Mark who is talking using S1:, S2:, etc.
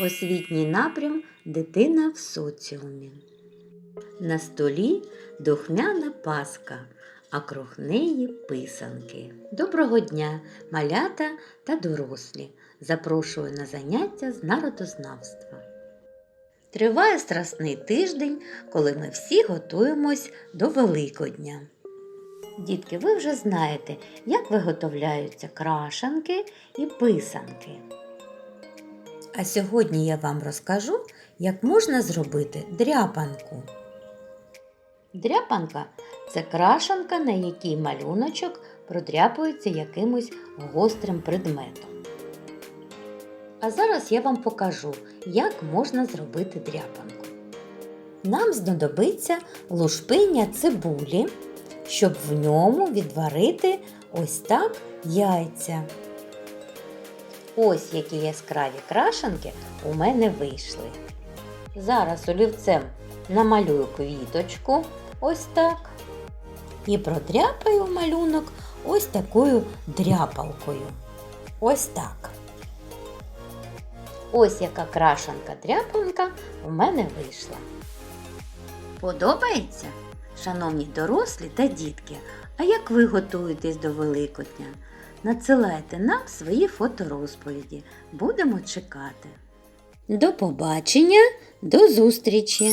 S1: Освітній напрям Дитина в соціумі. На столі духмяна паска, а круг неї писанки. Доброго дня, малята та дорослі. Запрошую на заняття з народознавства. Триває страсний тиждень, коли ми всі готуємось до Великодня. Дітки, ви вже знаєте, як виготовляються крашанки і писанки. А сьогодні я вам розкажу, як можна зробити дряпанку. Дряпанка це крашанка, на якій малюночок продряпується якимось гострим предметом. А зараз я вам покажу, як можна зробити дряпанку. Нам знадобиться лушпиння цибулі, щоб в ньому відварити ось так яйця. Ось які яскраві крашенки у мене вийшли. Зараз олівцем намалюю квіточку ось так. І продряпаю малюнок ось такою дряпалкою. Ось так. Ось яка крашенка-дряпанка у мене вийшла. Подобається, шановні дорослі та дітки, а як ви готуєтесь до Великодня? Надсилайте нам свої фоторозповіді. Будемо чекати. До побачення, до зустрічі!